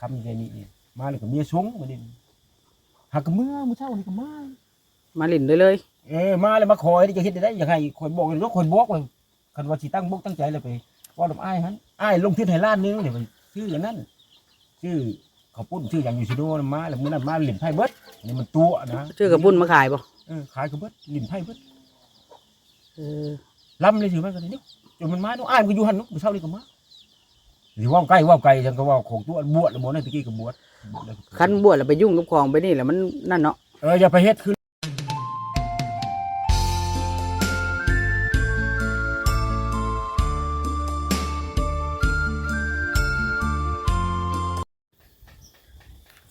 คำใหญ่นี่อีกมาเลยกับเมียชงมาดิหากกับเมื่อมื้อเช้านี่ก็มามาลิ้นเลยเลยเออมาเลยมาคอยนี่จะเฮ็ดได้อยากให้คอยบอกเลยว่าคอยบอกว่าคันว่าสิตั้งบกตั้งใจเลยไปว่าดอกอ้ายหันอ้ายลงทุนให้ล้านหนึงเดี๋ยวไปชื่ออันนั้นชื่อเขาวปุ้นชื่ออย่างอยู่ซิโดนมาแล้วมื้อนั้นมาเล่นไพ่เบิดนี่มันตัวนะชื่อกระปุ้นมาขายบ่เออขายกับเบิดเล่นไพ่เบิดเออลำเลยถือมันกันนี่จนมันมาเนาะอ้ายมันก็อยู่หันเนาะมื้อเช้านี่ก็มา หรือว่าใกล้ว่าไกลจังก็ว่าของตัวบวชแล้วบ่ได้ตะกี้ก็บวชบวชแล้วก็คันบวชแล้วไปยุ่งกับของไปนี่แหละมันนั่นเนาะเอออย่าไปเฮ็ดคือ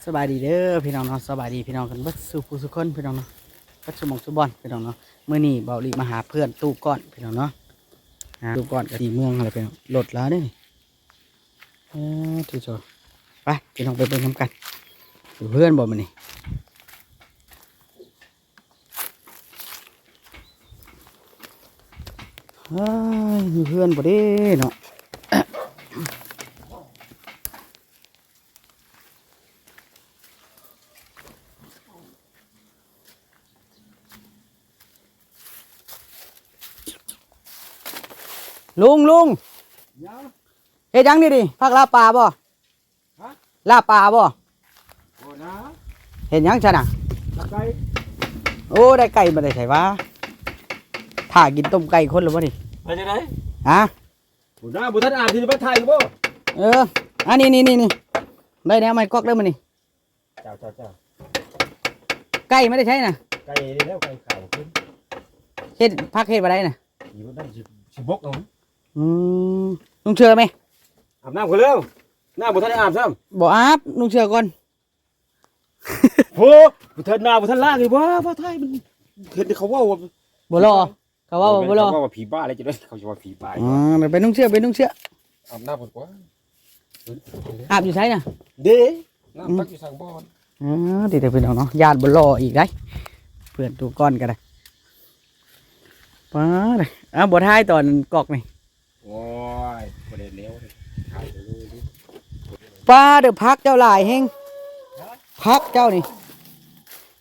สบายดีเด้อพี่น้องเนาะสบายดีพี่น้องกันเบัดสู่ผู้สุคนพี่น้องเนาะบัดสมองสุบอลพี่น้องเนาะมื้อนี้เบาหลีมาหาเพื่อนตู้ก้อนพี่น้องเนาะหาตู้ก้อนกับสีเมืองอะไรพี่น้องรถแล้วเด้นี่เออ ที่จอไปพี่น้องไปเบิ่งนํกันอยู่เพื่อนบ่มื้อนี้เฮ้ยอยู่เพื่อนบ่เด้เนาะลุงลุงยัง เฮ็ดหยังนี่ดิพักลาบปลาบ่ฮะ ลาบปลาบ่โอ้นะเฮ็ดหยังซะน่ะ ตะไคร้โอ้ได้ไก่มาได้ใส่ว่าถ้ากินต้มไก่คนหรือบ่นี่ไปจังได๋ฮะบุญนาบุญท่านอ่านที่ไปถ่ายอยู่บ่เออ อันนี้นี่นี่นี่ได้แนวไม้กอกได้มานี่เจ้าเจ้าเจ้าไก่ไม่ได้ใช้น่ะไก่นี่แล้วไก่ขาวขึ้นเฮ็ดพักเฮ็ดบ่ได้น่ะอยู่นั่นสิสิบกเอาอืมลุงเชื่อไหม อาบน้ำกันแล้วหน้าบุญท่านได้อาบซ้บ่อาบลุงเชื่อก่อนำโหบุญท่านหน้าบุญท่านล่างเลยว่าว่าไทยมันเห็นเขาว่าว่าบ่รอเขาว่าบ่รอเขาว่าผีบ้าอะไรจะได้เขาจะว่าผีบ้าอ๋อเดี๋ยวไปลุงเชื่อไปลุงเชื่ออาบน้ำก่อนกว่าอาบอยู่ใช้น่ะเด้น้ำตักอยู่สั่งบ่อนอ๋อติดแต่พี่น้องเนาะญาติบ่รออีกได้เพื่อนตัวก้อนก็ได้ป้าเลยอ้าวบ่ทายตอนกอกนี่โอ้ยประเด็นเลี้ยวเลยถ่ายไปเลยดิ ป้าเดี๋ยวพักเจ้าหลายเฮงพักเจ้านี่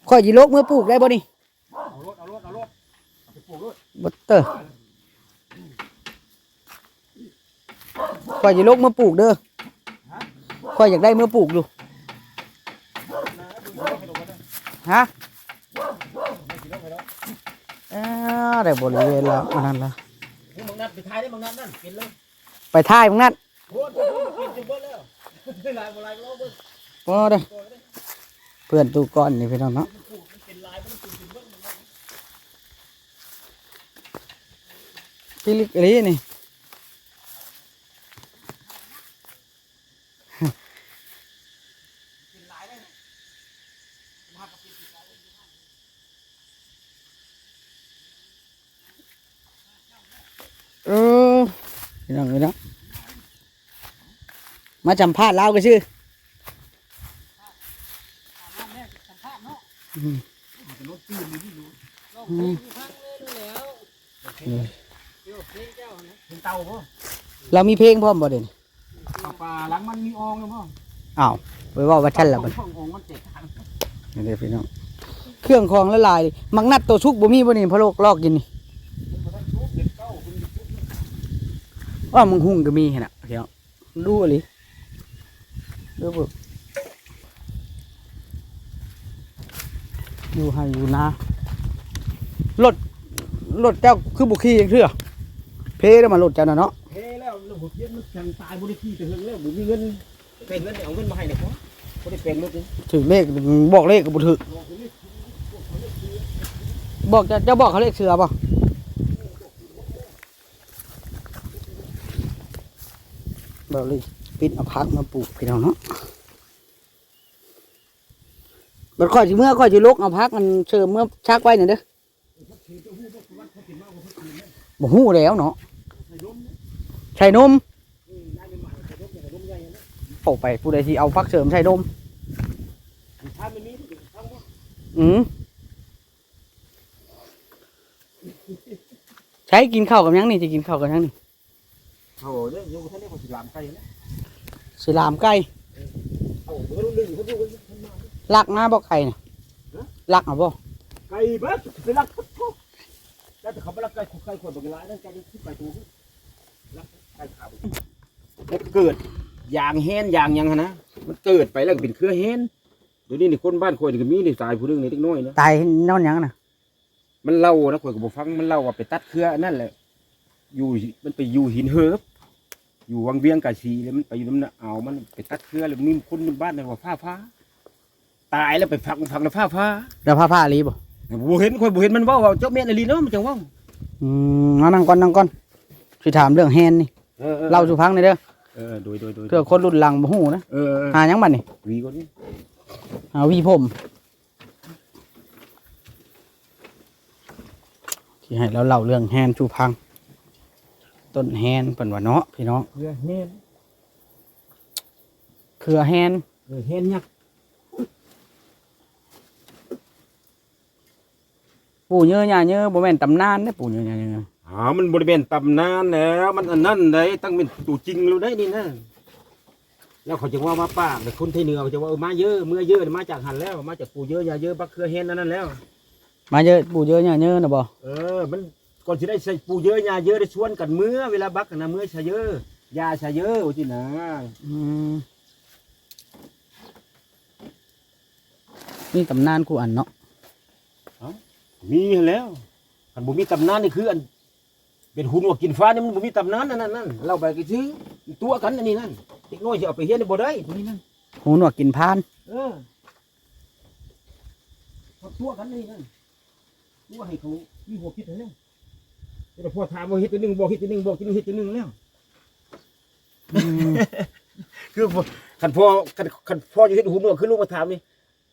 ข่อยสิลกมือปลูกได้บ่นี่เอารถเอารถเอารถเอาไปปลูกรถบ่เตอข่อยสิลกมือปลูกเด้อข่อยอยากได้มือปลูกอยู่ฮะอ้าวได้บริเวณแล้วอันนั้นละนี่มึงนัดไปถ่ายได้มึงนัดนั่นกินเลยไปท่ายมึงนั่นโคตรกินจนเบิดแลายบ่ลายก็เบิดพอเด้อเพื่อนตู้ก้อนนี่พี่น้องเนาะพี่ลิกอะไรนี่เออพี่น้องพี่น้อง มาจำพาดลาวก็ชื่ออืมอืมเป็นเตาบ่เรามีเพลงพร้อมบ่เด่นปลาปลาหลังมันมีอองเลยบ่อ้าวไปเว่าว่าฉันละบ่ช่องอองมันเจ็ดทางนี่เด้อพี่น้องเครื่องของละลายมักนัดตัวชุกบ่มีบ่นี่พะโลกลอกกินนี่ว่ามึงหุ่งก็มีหั่นน่ะพี่น้องดูอะลิดู เบิ่งอยู่ให้อยู่นะรถรถเจ้าคือบุขี่ยังเถื่อเพแล้วมารถเจ้าน่ะเนาะเฮ้แล้วระบบเย็นมันแข่งตายบ่ได้ที่แต่เฮิงแล้วบ่มีเงินเป็นเงินเอาเงินมาให้เนี่ยบ่บ่ได้เป็นรถนี่ถึงเลขบอกเลขก็บ่ถึกบอกจะจะบอกเขาเลขเสือป่ะบอกเลย ปิดเอาพักมาปลูกพี่น้องเนาะบัดข่อยสิเมื่อข่อยสิลกเอาพักมันเชิมเมื่อชักไว้หน่อยเด้อบ่ฮู้แล้วเนาะใช่นมโอ้ไปผู้ใดที่เอาพักเสริมใช่นมถ้ามันมอืมใช้กินข้าวกับยังนี่จะกินข้าวกับยังนี่โอ้เด้อยังบ่ทันได้บ่สิลามไก่นะ สิลามไก่เขาดูกันลักมาบ่ไก่น่ะลักเอาบ่ไก่เบิดไปรักทุกแล้วแต่เขาไปรักไก่ไก่คนบางรายนั่นไก่ที่ไปตัวรักไก่ขาวมันเกิดอย่างแห้นอย่างหยังหั้นนะมันเกิดไปแล้วก็เป็นเครือแห้นเดี๋ยวนี้นี่คนบ้านข่อยนี่ก็มีนี่ตายผู้หนึงนี่เล็กน้อยนะตายนอนหยังน่ะมันเล่านะข่อยก็บ่ฟังมันเล่าว่าไปตัดเครืออันนั่นแหละอยู่มันไปอยู่หินเฮิบ อยู่วังเวียงกะสีแล้วมันไปอยู่น้ำน่ะเอามันไปตัดเครือแล้วมีคนในบ้านนั่นว่าฟ้าฟ้าตายแล้วไปฝังฝังในฟ้าฟ้าแล้วผ้าผ้าลีบ่บ่เห็นข่อยบ่เห็นมันเว้าว่าเจ้าแม่นอลีเนาะมันจังเว้าอืมเอานั่งก่อนนั่งก่อนสิถามเรื่องแฮนนี่เออออเล่าสู่ฟังหน่อยเด้อเออโดยโดยโดยเพื่อคนรุ่นหลังบ่ฮู้นะเออเออหาหยังบัดนี่วีก่อนนี่หาวีผมที่ให้เราเล่าเรื่องแฮนสู่พัง ต้นแฮนเพิ่นว่าเนาะพี่น้องเรือเฮ็ดเครือแฮนเออเฮ็ดยักษ์ปู่เยอะย่าเยอะบ่แม่นตำนานเด้อปู่เยอะย่าเยอะอ๋อมันบ่ได้เป็นตำนานแล้วมันอันนั้นได้ตั้งเป็นตัวจริงแล้วได้นี่นะแล้วเขาจะว่ามาปากแต่คนที่เหนือเขาจะว่าเออมาเยอะเมื่อเยอะมาจากหันแล้ว มาจากปู่เยอะยาเยอะบักเครือเฮ็ดนั่นนั่นแล้ว มาเยอะปู่เยอะย่าเยอะนะบ่เออมัน ก่อนจะได้ใส่ปูเยอะยาเยอะได้ชวนกันเมื่อเวลาบักนะเมื่อชาเยอะยาชาเยอะว่าที่นะอืมนี่ตำนานกูอันเนาะมีแล้วอันบ่มีตำนานนี่คืออัน เป็นหุ่นว่ากินฟ้านี่มันบ่มีตำนานนั่นนั่นนั่นเราไปกี่ซื้อตัวกันอันนี้นั่นเด็กน้อยจะเอาไปเฮียนในบ่ได้ตัวนี้นั่นหูหนวกกินพาน เออเขาตัวกันนี่นั่นตัวให้เขามีหัวคิดแล้ว แต่พอถามว่าเฮ็ดตัวหนึงบอกเฮ็ดตัวหนึงบอกตัวหนึงเฮ็ดตัวหนึงแล้วอืมคือพอคันพ่อคันคันพ่ออยู่ที่หูหนวกคือลูกมาถามนี่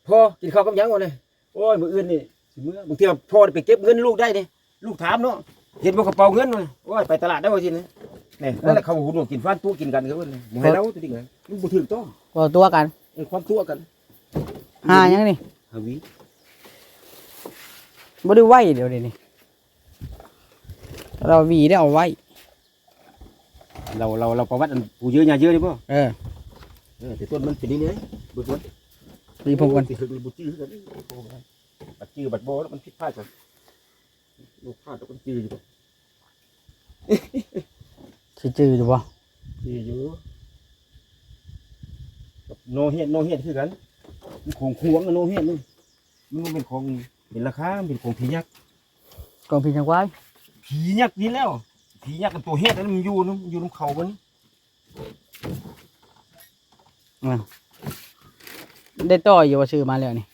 พ่อกินข้าวกับหยังวะเนี่ยโอ้ยมื้ออื่นนี่สิมื้อบางทีว่าพ่อได้ไปเก็บเงินลูกได้นี่ลูกถามเนาะเห็นบ่กระเป๋าเงินวะโอ้ยไปตลาดได้ว่าสิเนี่ยนี่นั่นแหละเขาหูหนวกกินฟ้านตัวกินกันครับเพิ่นน่ะบ่ให้เราตัวนี้ไงมันบ่ถูกต้องก็ตัวกันไอ้ความตัวกันหาหยังนี่ฮาวิบ่ได้ไหวเดี๋ยวนี้นี่ เราหวีได้เอาไว้ เราเราเราประวัติอันปูเยอะยาเยอะดิบ่เออเออแต่ต้นมันเป็นนี่เลยเบิดหมดมีผมกันสิถึงบ่จื้อกันบัดจื้อบัดบ่แล้วมันผิดพลาดกันลูกพลาดแล้วมันจื้ออยู่บ่สิจื้ออยู่บ่จื้ออยู่กับโนเฮ็ดโนเฮ็ดคือกันมันของควงกับโนเฮ็ดนี่มันบ่เป็นของเป็นราคามันเป็นของผียักษ์กองพี่จังไว้ ผียักษ์นี่แล้ว ผียักษ์กับตัวเฮ็ดนั้นมันอยู่นำอยู่นำเขามันได้ต่อยอยู่ว่าซื้อมาแล้วนี่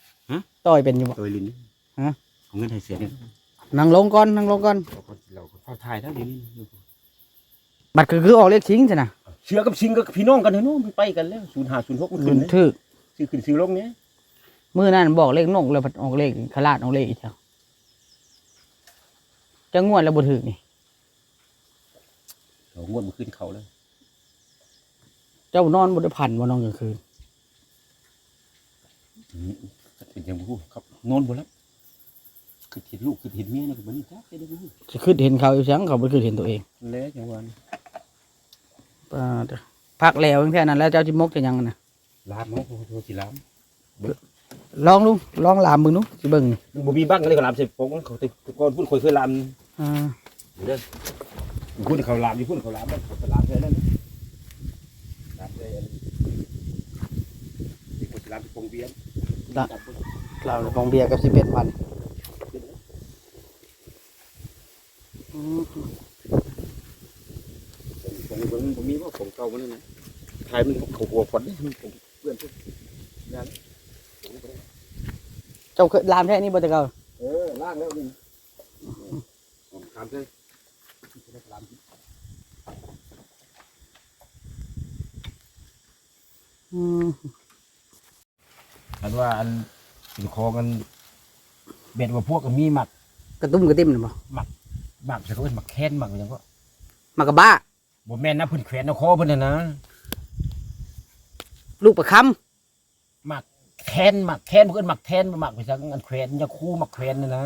ต่อยเป็นอยู่บ่ ตัวลิ้นฮะ ของเงินให้เสียเนี่ยนั่งลงก่อนนั่งลงก่อนเราก็เราก็เข้าทายแล้วเดี๋ยวนี้บัตรคือคือออกเลขทิ้งใช่น่ะเชื่อกับชิงกับพี่น้องกันเถอะเนาะมันไปกันแล้ว05 06มันขึ้รุ่นนเลยถือซื้อขึ้นซื้อลงเนี่ยมื้อนั้นบอกเลขนกแล้วบัดออกเลขขลาดออกเลขอีกแล้ว จะงวดแล้วบ่ถือนี่เรางวดมันขึ้นเขาแล้วเจ้านอนบ่ได้พันบ่นอนกลางคืนอืมเป็นยังบูครับนอนบ่แล้วคือเห็นลูกคือเห็นเมียนี่ก็บ่นี่จ้าไปได้บ่สิขึ้นเห็นเขาอยู่เสียงเขาบ่ขึ้นเห็นตัวเองแล้วจังหวะปาดพักแล้วแค่นั้นแล้วเจ้าจิมกจะยังน่ะลามเนาะโทรสิลามลองลุงลองลามมึงนุสิเบิ่งนี่มันบ่มีบ้างเลยก็ลามใส่ปงเขาแต่ก่อนพูดเคยเคยลาม อ่าเด้อพูดเขาลามอยู่พูดเขาลามเขาลามใส่นั่นลามใส่อันนี้ที่คนสิลามที่ปงเบียนเราลองเบียร์กับสิบเอ็ดพันปงปงบ่มีว่าปงเก่ามันนั่นนะทายมันเขาหัวฝนนี่มันปงเพื่อนเพื่อนนั่นเจ้าเคยลามแท้นี่บ่แต่เก่าเออล่างแล้วนี่ผมถามเลยอืมอันว่าอันสินคอกันเบ็ดว่าพวกก็มีหมักกระตุ้มกระติ้มน่ะบ่หมักใช่เขาเป็นหมักแค้นหมักอย่างก็มากระบ้าบ่แม่นนะเพิ่นแขวนเอาคอเพิ่นน่ะนะลูกประคหมักแค้นหมักแค้นเพิ่นหมักแค้นบ่หมักไปจังอันแขวนยาคูหมักแขวนน่ะนะ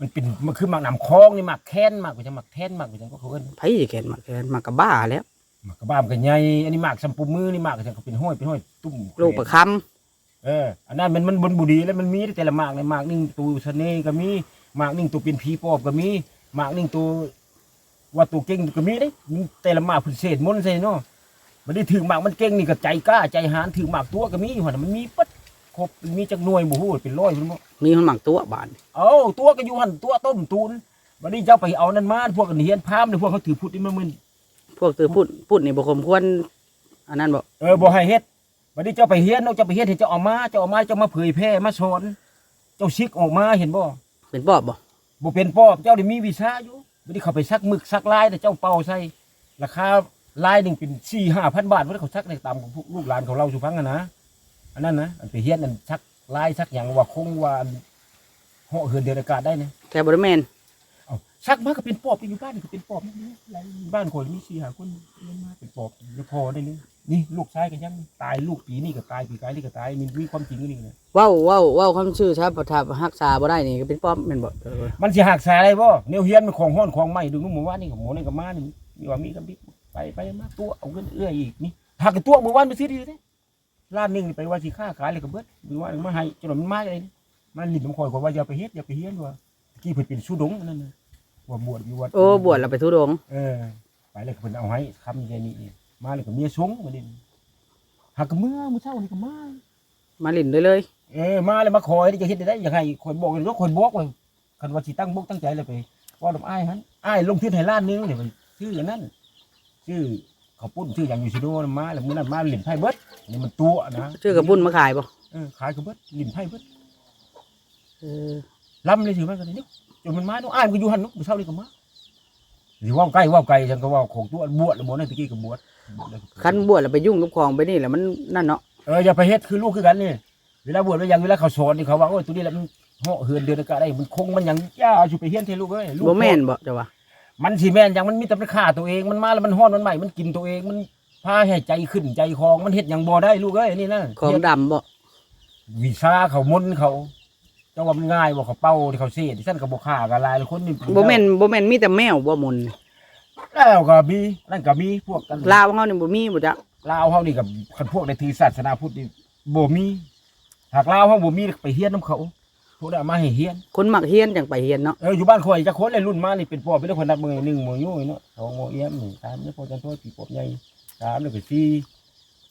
มันเป็นมันคือหมักน้ำคลองนี่หมักแค้นหมักไปจังหมักแค้นหมักไปจังก็เขาเอิ้นำไผสิแขนมากแขนมากระบ้าแล้วหมากกระบ้ามกันใหญ่อันนี้หมากสัมปูมือนี่หมากก็จะเป็นห้อยเป็นห้อยตุ้มลูกประคเอออันนั้นมันมันบนบุรีแล้วมันมีแต่ละหมากในหมากหนึงตัวเสน่ห์ก็มีหมากหนึงตัวเป็นผีปอบก็มีหมากหนึงตัวว่าตัวเก่งก็มีเด้มันแต่ละหมากพิเศษมนต์ใส่เนาะมันได้ถือหมากมันเก่งนี่ก็ใจกล้าใจหานถือหมากตัวก็มีอยู่หั่นนะมันมีปัดครบมันมีจักหน่วยบ่ฮู้เป็นร้อยพุ่นบ่ำมีคนหมักตัวบานเอาตัวก็อยู่หั่นตัวต้มตูนบัดนี้เจ้าไปเอานั่นมาพวกกันเฮียนพราหมณ์นี่พวกเขาถือพุทธนี่มันมึนพวกตือพูดพูดนี่บ่คมควรอันนั้นบ่เออบ่ให้เฮ็ดบัดนี้เจ้าไปเฮียนเนาะเจ้าไปเฮียนเห็นเจ้าเอามาเจ้าเอามาเจ้ามาเผยแพร่มาสอนเจ้าซิกออกมาเห็นบ่เป็นปอบบ่บ่เป็นปอบเจ้าได้มีวิชาอยู่บัดนี้เขาไปซักหมึกซักลายแต่เจ้าเป่าใส่ราคาลายหนึงเป็น4 5,000บาทบ่ได้เขาซักในตามของพวกลูกหลานของเราสุพังอะนะอันนั้นนะอันไปเฮียนนั่นซัก ลายซักหยังว่าคงว่าอันเหาะเหินเดือนอากาศได้นะแต่บ่ได้แม่นเอาซักมาก็เป็นปอบอยู่บ้านนี่ก็เป็นปอบนี่บ้านคนมีสี่หาคนเลี้ยงมาเป็นปอบแล้วพอได้นี่นี่ลูกชายก็ยังตายลูกปีนี่ก็ตายปีกายนี่ก็ตายนี่มีความจริงนี่นะเว้าเว้าเว้าคำชื่อถ้าบ่ถ้ารักษาบ่ได้นี่ก็เป็นปอบแม่นบ่เออมันสิหักสายอะไรบ่แนวเฮียนมันของห้อนของใหม่ดึงนู่นหมู่บ้านนี่กับหมูนี่กับมานี่มีว่ามีกับบิ๊กไปไปมาตัวเอาเงินเอื้อยอีกนี่หักกับตัวหมู่บ้านไปซื้อดีเลย ล้านหนึงนี่ไปว่าสิค้าขายเลยกับเบิดมีว่ามาให้จนมันมาเลยมันลิ้นมันคอยกว่าอย่าไปเฮ็ดอย่าไปเฮียนว่ากี่เพิ่นเป็นสุดงนั่นน่ะว่าบวชอยู่วัดโอ้บวชแล้วไปทุดงค์เออ ไปเลยก็เพิ่นเอาให้คำใจนี้นี่มาเลยก็เมียสงมาดิหักกับเมื่อมื้อเช้านี่ก็มา มาลิ้นเลยเลย เออมาเลยมาคอยจะเฮ็ดได้อยากให้คอยบอกเลยว่าคอยบอกว่าคันว่าสิตั้งบกตั้งใจเลยไปว่าดอกอ้ายหันอ้ายลงทุนให้ล้านหนึงเนี่ยไปชื่ออันนั้นชื่อ เขาวปุ้นชื่ออย่างอยู่ซิโนนมาแล้วมื้อนั้นมาหลินไพ่เบิดนี่มันตัวนะชื่อกระปุ้นมาขายบ่เออขายกับเบิดหลินไพ่เบิดเออล้ำเลยสิมันก็นี่จนมันมาเนาะอ้ายมันก็อยู่หันเนาะมื้อเช้านี่ก็มาสิเว่าใกล้เว่าไกลจังก็เว่าของตัวบวชแล้วหมดนั่นตะกี้ก็บวชบวชแล้วก็คันบวชแล้วไปยุ่งกับของไปนี่แหละมันนั่นเนาะเอออย่าไปเฮ็ดคือลูกคือกันนี่เวลาบวชแล้วยังเวลาเขาสอนนี่เขาว่าโอ้ยตัวนี้แหละมันเหาะเหินเดือนอากาศได้มันคงมันหยังย่าอยู่ไปเฮียนเทลูกเอ้ยลูกบ่แม่นบ่จ้ะวะ มันสิแม่นหยังมันมีแต่มันฆ่าตัวเองมันมาแล้วมันฮ้อนมันใหม่มันกินตัวเองมันพาให้ใจขึ้นใจคลองมันเฮ็ดหยังบ่ได้ลูกเอ้ยนี่นะของเฮ็ดดำบ่วิชาเขามนต์เขาเจ้าว่ามันง่ายบ่เขาเป้าที่เขาเสียที่ซั่นก็บ่ฆ่ากันหลายคนนี่บ่แม่นบ่แม่นมีแต่แมวบ่มนแล้วก็มีนั่นก็มีพวกกันลาวเฮานี่บ่มีบ่จ้ะลาวเฮานี่กับคันพวกในถือศาสนาพุทธนี่บ่มีหากลาวเฮาบ่มีไปเฮียนนํเขา พวกนั้นเอามาให้เฮียนคนมักเฮียนจังไปเฮียนเนาะเอออยู่บ้านข่อยจักคนเลยรุ่นมานี่เป็นปอบเป็นคนนับมือหนึ่งหมือยู่เนาะสองหมือเอี้ยมนี่สามนี่พอจันโทษปีปอบใหญ่สามนี่ก็สี่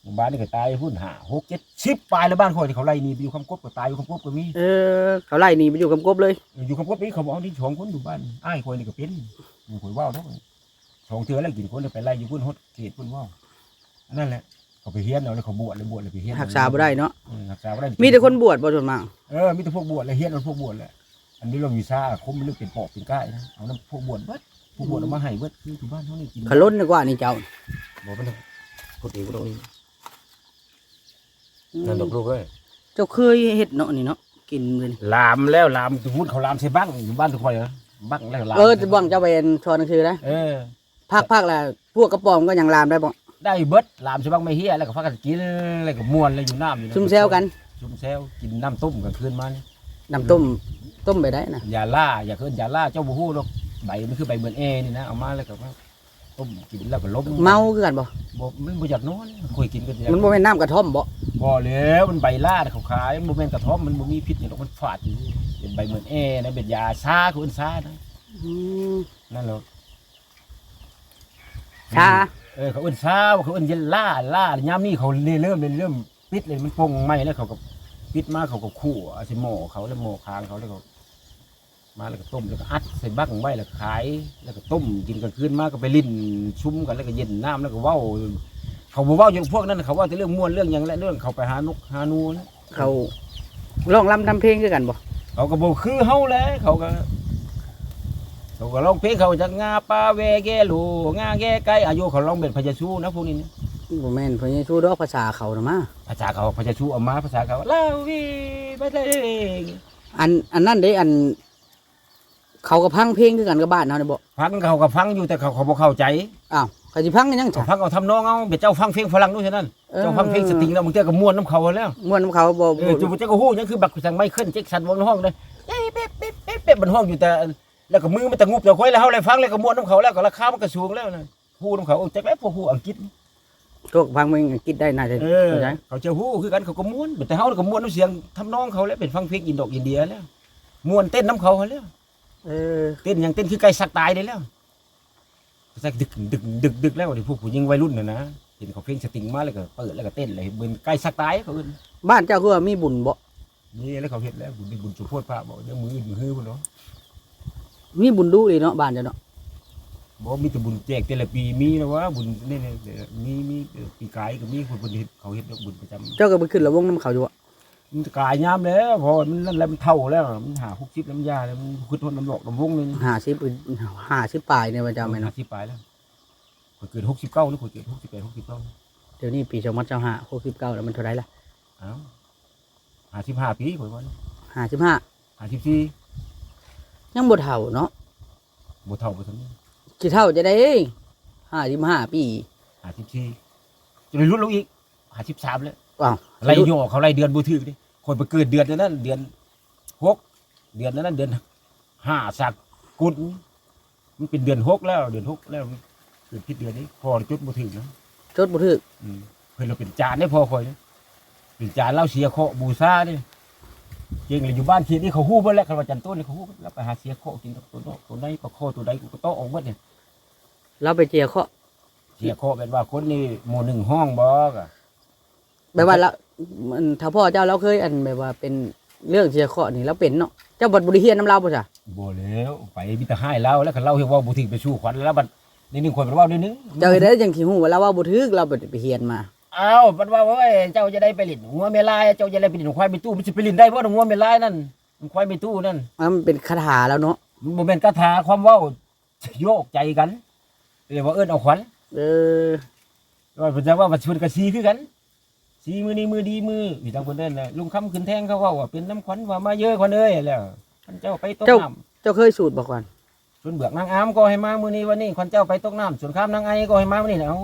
หมู่บ้านนี่ก็ตายพุ่นห้าหกเจ็ดสิบปลายแล้วบ้านข่อยที่เขาไล่หนี่ไปอยู่คำกบก็ตายอยู่คำกบก็มี เออ เขาไล่หนี่ไปอยู่กับกบเลย อยู่คำกบนี่เขาบอกเอาที่สองคนอยู่บ้านอ้ายข่อยนี่ก็เป็นอยู่ข่อยว่าวเนาะสองเทือแล้วกินคนเดียวไปไล่อยู่พุ่นฮดเขตพุ่นว่าวอันนั่นแหละ เขาไปเฮียนเอาเลยเขาบวชเลยบวชเลยไปเฮียนรักษาบ่ได้เนาะเออรักษาบ่ได้มีแต่คนบวชบ่ส่วนมากเออมีแต่พวกบวชเลยเฮียนเอาพวกบวชแหละอันนี้เรามีซ่าคมมันเรื่องเป็นปอบเป็นก้ายนะเอาน้ำพวกบวชเบิดพวกบวชเอามาให้เบิดคืออยู่บ้านเขานี่กินขล้นดีกว่านี่เจ้าบอกมันพูดเองก็ต้องนี่นั่นดอกลูกเอ้ยเจ้าเคยเฮ็ดเนาะนี่เนาะกินเลยนี่ลามแล้วลามพูดเขาลามใส่บ้างอยู่บ้านทุกคนเหรอบ้างแล้วลามเออจะบ่งเจ้าไปชอนหนังสือได้เออภาคๆแล้วพวกกระป๋อมก็ยังลามได้บ่ ได้เบิดลามใส่บ้างไม่เฮียแล้วก็พักกันกินแล้วก็ม่วนแล้วอยู่น้ำอยู่ซุ่มแซวกันซุ่มแซวกินน้ำต้มกลางคืนมานี่น้ำต้มต้มไปได้นะยาล่าอย่าเคินยาล่าเจ้าบูฮู้หรอกใบมันคือใบเหมือนเอนี่นะเอามาแล้วก็ว่าต้มกินแล้วก็ล้มเมาคือกันบ่บ่มันบ่อยากนอนคุยกินกันมันบ่แม่นน้ำกระท่อมบ่บ่แล้วมันใบล่าแต่เขาขายมันบ่แม่นกระท่อมมันบ่มีพิษอย่างหรอกมันฝาดอยู่เป็นใบเหมือนเอนะเป็นยาชาคืออันชานะอืมนั่นแหละชา เออเขาเอิ้นชาเขาเอิ้นเย็นล่าล่ายามนี้เขาเริ่มเริ่มปิดเลยมันปงไหม้แล้วเขาก็ปิดมาเขาก็ขู่เอาใส่หม้อเขาแล้วหม้อค้างเขาแล้วก็มาแล้วก็ต้มแล้วก็อัดใส่บักไว้แล้วขาย แล้วก็ต้มกินกลางคืนมาก็ไปลิ้นชุ่มกันแล้วก็เย็นน้ำแล้วก็เว้า เขาบ่เว้าอย่างพวกนั้นเขาว่าแต่เรื่องม่วนเรื่องหยังและเรื่องเขาไปหานกหานูนะเขาร้องรำทำเพลงคือกันบ่เขาก็บอกคือเฮาแหล้วเขาก็ เขาก็ร้องเพลงเขาจากงาปลาแวแกลูงาแกไก่อายุเขาร้องเป็นพญาชูนะพวกนี้นะบ่แม่นเพิ่นสิสู้ดอกภาษาเขาน่ะมาภาษาเขาพญาชูเอามาภาษาเขาลาวีไปเลยอันอันนั้นเด้อัน เขาก็พังเพลงคือกันกับบ้านเฮานี่บ่ฟังเขาก็ฟังอยู่แต่เขาเขาบ่เข้าใจอ้าวเขาสิพังกันยังเขาจ้ะฟังเอาทำนองเอาเบ็ดเจ้าฟังเพลงฝรั่งด้วยฉะนั้นเจ้าฟังเพลงสตริงแล้วมึงเจ้าก็ม่วนน้ำเขาแล้วม่วนของเขาบ่เออจูบเจ้าก็ฮู้ยังคือบักสังไมเคิลแจ็คสันบนห้องเลยเอ๊ะเป๊ะเป๊ะเป๊ะเป๊ะบนห้องอยู่แต่ แล้วก็มือมันตะงุบตะคอยแล้วเฮาเลยฟังแล้วก็ม่วนน้ำเขาแล้วก็ราคามันก็สูงแล้วนะฮู้นํเขาโอ้จักแล้วพวกฮู้อังกฤษพวกฟังเมืองอังกฤษได้น่าจะเออ เข้าใจเขาจะฮู้คือกันเขาก็ม่วนแต่เฮาก็ม่วนน้ำเสียงทำนองเขาแล้วเป็นฟังเพลงอินโดอินเดียแล้วม่วนเต้นน้ำเขาเขาแล้ว เออเต้นอย่างเต้นคือไก่สักตายได้แล้วสักดึกดึกดึกดึกแล้วที่พวกผู้หญิงวัยรุ่นน่ะนะเห็นเขาเพลงสตริงมาแล้วก็เปิดแล้วก็เต้นเลยเหมือนไก่สักตายเขาเอิ้นบ้านเจ้าคือว่ามีบุญบ่นี่แล้วเขาเฮ็ดแล้วบุญบุญสุโพธิพระบอกเดี๋ยวมืออื่นมือฮื้อพุ่นเนาะ มีบุญดูเลยเนาะบ้านเจ้าเนาะบอกมีแต่บุญแจกแต่ละปีมีนะวะบุญนี่นี่มีมีปีกายก็มีคนบุญเฮ็ดเขาเฮ็ดบุญประจำเจ้าก็ไปขึ้นระวงน้ำเขาอยู่บ่มันกายยามแล้วพอมันนั่นแล้วมันเท่าแล้วมันหาหกสิบน้ำยาแล้วมันคือทนน้ำหลอกน้ำวงนึงห้าสิบห้าสิบปลายเนี่ยว่าเจ้าแม่นหาเนาะสิบปลายแล้วคนเกิดหกสิบเก้าหรือคนเกิดหกสิบแปดหกสิบเก้าเดี๋ยวนี้ปีสองพันเจ้าห้าหกสิบเก้าแล้วมันเท่าไรล่ะอ้าวหาสิบห้าปีคนวันห้าสิบห้าหาสิบสี่ ยังบ่เท่าเนาะบ่เท่าบ่ทันสิเท่าจะได้ห้าสิบห้าปีหาสิบสี่จะไปรุ่นลงอีกหาสิบสามแล้วว้าวไล่โยกเขาไล่เดือนบ่ถือดิคนไปเกิดเดือนนั้นเดือนหกเดือนนั้นเดือนห้าสักกุดมันเป็นเดือนหกแล้ว เดือนหกแล้วเกิดผิดเดือนนี้ พอจุดบ่ถือนะจดบ่ถึกอืมเพื่อนเราเป็นจานได้พอคอยนะเป็นจานเหล่าเสียเคาะบูซานี่เก่งเลยอยู่บ้านเขียนนี่เขาฮู้เบิ่แล้วคันว่าจันต้นนี่เขาฮู้เบิดแล้วไปหาเสียเคาะกินกับตัวโนตัวใดปลาคอตัวใดกูก็โตะออกหมดเนี่ยเราไปเจียเคาะเสียเคาะเป็นว่าคนนี่หมู่หนึ่งห้องบอกอะแบบว่าเรามันถ้าพ่อเจ้าเราเคยอันแบบว่าเป็นเรื่องเจียเคาะนี่เราเป็นเนาะเจ้าบัดบริเฮียนน้ำเราป่ะจ้ะบ่แล้วไปมีแต่ให้เล่าแล้วคันเล่าเฮาเว่าบ่ถึงไปสู้ขวัญแล้วบัดนี่หนึงคนมันเว้านิดนึงเจ้าได้ยังขี้หูว่าเราว่าบ่ถึกเราไปไปเฮียนมา อ้าวมันว่าเว้ยเจ้าจะได้ไปลิ้นงัวเมลายเจ้าจะได้ไปลิ้นควายไปตู้มันสิไปลิ้นได้บ่งัวเมลายนั่นควายไปตู้นั่นมันเป็นคาถาแล้วเนาะมันบ่แม่นคาถาความเว้าโยกใจกันเรียกว่าเอิ้นเอาขวัญเออว่าเพิ่นจะว่าว่าชวนกะซีคือกันซีมือนี้มือดีมืออยู่ทางคนนั้นน่ะลุงคำขึ้นแทงเขาเว่าว่าเป็นน้ำขวัญว่ามาเยอะคนเอ้ยแล้วคนเจ้าไปตกน้เจ้าเคยสูตรบอกก่อนำส่วนเบือกนางอามก็ให้มามือนี้วันนี้คนเจ้าไปตกน้ำส่วนข้ามนางไอก็ให้มาวันนี้นะเอ้า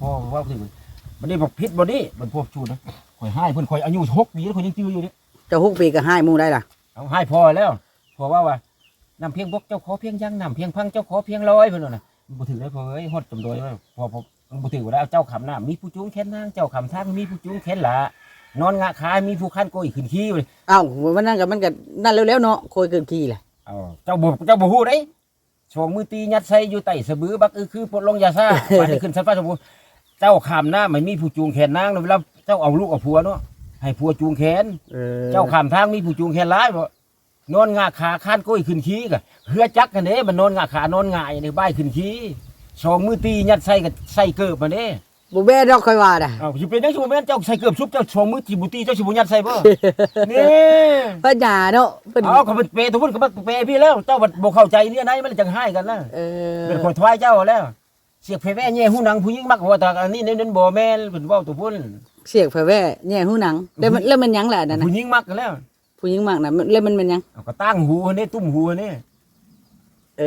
พ่อว่าถึง วันนี้บอกพิษบอดี้มันพวกชูนะข่อยให้เพิ่นข่อยอายุหกปีแล้วข่อยยังจื้ออยู่นี่เจ้าฮุกปีก็ให้หมู่ได้ล่ะเอาให้พอแล้วพอว่าว่าน้ำเพียงบกเจ้าขอเพียงยังน้ำเพียงพังเจ้าขอเพียงร้อยเพิ่นว่าน่ะมันบ่ถือได้พอเอ้ยฮอดจำโดยว่าพอพอมันบ่ถือว่าเจ้าขำน้ำมีผู้จูงแขนนางเจ้าขำทางมีผู้จูงแขนหลานอนงะคายมีผู้คันโกยขึ้นขี้เลยเอ้ามันนั่นกับมันก็นั่นเร็วๆเนาะโคยเกินขี้แหละเอาเจ้าบ่เจ้าบ่ฮู้เด้ช่วงมือตียัดใส่อยู่ใต้สะบือบักอือคือปลดลงยาซ่าไปได้ขึ้นสันฟ้าสมบูรณ์ เจ้าขามหน้ามันมีผู้จูงแขนนางเนาะเวลาเจ้าเอาลูกเอาผัวเนาะให้ผัวจูงแขน เออเจ้าขามทางมีผู้จูงแขนร้ายบ่นอนงาขาคานโก้ยขึ้นขี้ก็เฮือจักกันเด้มันนอนงาขานอนงายในบ้ายขึ้นขี้สองมือตียัดใส่กับใส่เกิบมาเด้บ่แม่ดอกค่อยว่าน่ะเอ้าสิเป็นจังซี่บ่แม่นเจ้าใส่เกิบซุบเจ้าสองมือตีบุตีเจ้าสิบ่ยัดใส่บ่ นี่เพิ่นหย่าเนาะเพิ่นเอาเขาเป็นเปรย์ทุกคนก็มาเปรย์พี่แล้ว เจ้าบัดบ่เข้าใจเนี่ยไหนมันจังให้กันนะเออเป็นคนทวายเจ้าแล้ว เสียกเพแว่แย่หูหนังผู้หญิงมักว่าแต่อันนี้เน้นบ่แม่นเพิ่นเว้าตัวพุ่นเสียกไฟแว่แย่หูหนังแล้วมันแล้วมันหยังล่ะนั่นน่ะผู้หญิงมักกันแล้วผู้หญิงมากน่ะมันแล้วมันเป็นหยังเอาก็ตั้งหูอันนี้ตุ้มหูอันนี้เอ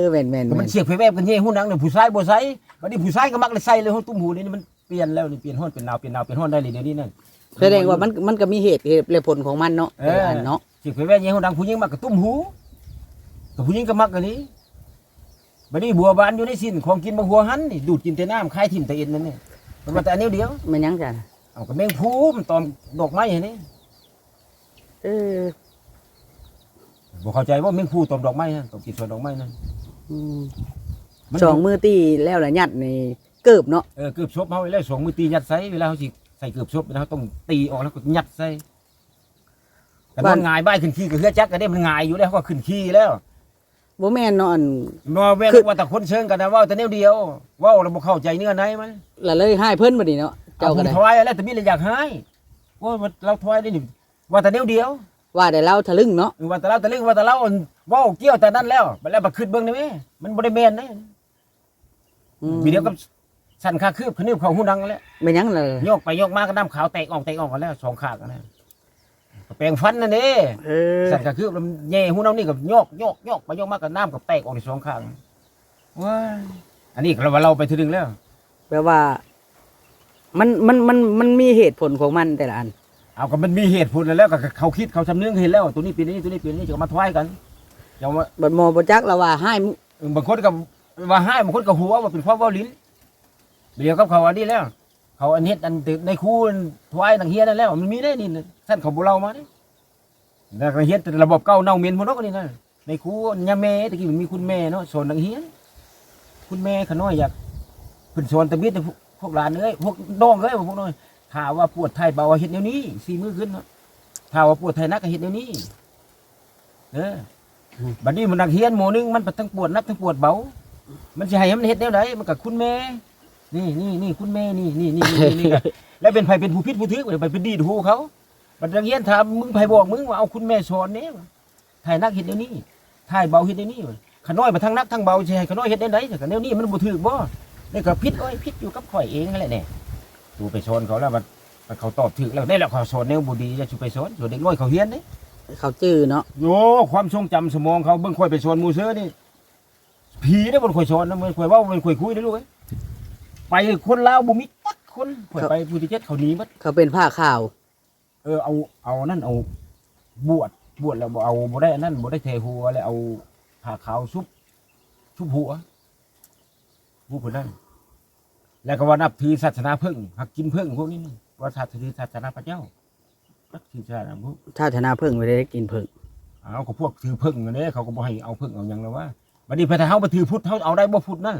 อแม่นแม่นก็แม่มันนเสียกเพแว่กันแย่หูหนังเนี่ยผู้ชายบ่ใส่วันนี้ผู้ชายก็มักเลยใส่เลยหูตุ้มหูนี่มันเปลี่ยนแล้วนี่เปลี่ยนฮ้อนเป็นหนาวเป็นหนาวเป็นฮ้อนได้เลยเดี๋ยวนี้นั่น แสดงว่ามันมันก็มีเหตุเหตุและผลของมันเนาะเออ แต่ละอันเนาะ เสียกเพแว่แย่หูหนังผู้หญิงมักก็ตุ้มหูแต่ผู้หญิงก็มักอันนี้ บัดนี้บัวบานอยู่ในสิ้นของกินบ่หัวหันนี่ดูดกินแต่น้ำคายทิ่มแต่เอ็นนั่นนี่มันว่าแต่อันนี้เดียวมันหยังจ้ะเอาก็แมงพูมันตอมดอกไม้เห็นนี่เออบ่เข้าใจว่าแมงพูตอมดอกไม้นั่นตอมกินส่วนดอกไม้นั่นอืมมันสองมือตีแล้วละยัดนี่เกิบเนาะเออเกือบชบเฮาไว้แล้วสองมือตียัดใส่เวลาเฮาสิใส่เกือบชบเฮาต้องตีออกแล้วก็ยัดใส่แต่มันหงายบ้ายขึ้นขี้ก็เฮือจักก็ได้มันหงายอยู่แล้วเขาก็ขึ้นขี้แล้ว บ่แม่นเนาะอัน นอเว้นคือ ว่าแต่คนเชิงกันนะเว่าแต่แนวเดียวเว้าแล้วบ่เข้าใจเนื้อในมันละเลยให้เพิ่นบ่ดีเนาะเจ้าเจ้าก็ได้ถวายแล้วแต่มีอะไรอยากให้ว่าเราถวายได้นี่ว่าแต่แนวเดียวว่าได้เล่าทะลึ่งเนาะว่าแต่เราแต่เรื่องว่าแต่เราเว้าเกี่ยวแต่นั้นแล้วบัดแล้วบัดขึ้นเบิ่งได้ไหมมันบ่ได้แม่นเด้อืมมีเดียวกับสั่นคาคืบขนึบเขาหูดังแล้วเป็นหยังล่ะโยกไปโยกมาก็น้ำขาวแตกออกแตกออกกันแล้วสองข้างกันแล้ว แปลงฟันนั่นเด้เออสั่นคาคืบแล้วมันแย่หูน้ำนี่กับโยกโยกโยกไปโยกมากับน้ำกับแตกออกในสองข้างว้ายอันนี้เราว่าเราไปถึงแล้วแปลว่า มันมันมันมันมีเหตุผลของมันแต่ละอัน เอาก็มันมีเหตุผลแล้วก็เขาคิดเขาชำเนึงเห็นแล้ว ตัวนี้เป็นนี้ตัวนี้เป็นนี้จะมาทวายกันจะมาบัดหมอบ่จักแล้วว่าให้มึงเออบางคนกับว่าให้บางคนกับหัวว่าเป็นความเว่าลิ้นเดียวกับเขาอันนี้แล้ว เขาอันเฮ็ดอันตึกในครูถวายนังเฮียนั่นแล้ว มันมีได้นี่ท่านเขาบ่เล่ามาเด้แล้วก็เฮ็ดแต่ระบบเก่าเน่าเหม็นหมดเนาะนี่นะในครูยาแม่ตะกี้มันมีคุณแม่เนาะสอนนังเฮียนคุณแม่ขน้อยอยากเพิ่นสอนตะมิดให้พวกพวกหลานเอ้ยพวกน้องเอ้ยพวกน้อยถ้าว่าปวดไทยเบาเฮ็ดแนวนี้สี่มือขึ้นเนาะถ้าว่าปวดไทยนักก็เฮ็ดแนวนี้เออบัดนี้มันนักเฮียนหมู่นึงมันทั้งปวดนักทั้งปวดเบา มันสิให้มันเฮ็ดแนวใดมันก็คุณแม่ นี่นี่นี่คุณแม่นี่นี่นี่นี่นี่ก็แล้วเป็นไผเป็นผู้ผิดผู้ถือไปเป็นดีดหูเขาบัดนักเรียนถามมึงไผบอกมึงว่าเอาคุณแม่สอนแหน่วะถ่ายนักเฮ็ดแนวนี้ถ่ายเบาเฮ็ดแนวนี้วะขน้อยมาทั้งนักทั้งเบาสิให้ขน้อยเฮ็ดแนวใดแต่ก็แนวนี้มันบ่ถูกบ่นี่ก็ผิดอ้อยผิดอยู่กับข่อยเองนั่นแหละแน่ดูไปสอนเขาแล้วมันมันเขาตอบถูกแล้วได้แล้วเขาสอนแนวบ่ดีจะสิไปสอนส่วนเด็กน้อยเขาเรียนเด้เขาจื้อเนาะโอ้ความทรงจำสมองเขาเบิ่งข่อยไปสอนหมู่เสือนี่ผีได้บ่ข่อยสอนนะมันข่อยเว้ามันข่อยคุยได้ลูกเอ้ย ไปคนลาวบ่มีตักคนข่อยไปผู้ที่เจ็ดเขาหนีหมดเขาเป็นผ้าขาวเออเอาเอานั่นเอา บวชบวชแล้วบ่เอาบ่ได้อันนั่นบ่ได้เทหัวแล้วเอาผ้าขาวซุบซุบหัวผู้คนนั้นแล้วก็ว่านับถือศาสนาเพิ่งหักกินเพิ่งพวกนี้นี่ว่าศาสนาศาสนาพระเจ้านับถือศาสนาพวกถ้าธนาเพิ่งไม่ได้กินเพิ่งเอาก็พวกถือเพิ่งอันนี้เขาก็บ่ให้เอาเพิ่งเอาหยังแล้วว่าบัดนี้พระเฮาบ่ถือพุทธเฮาเอาได้บ่พุทธนั่น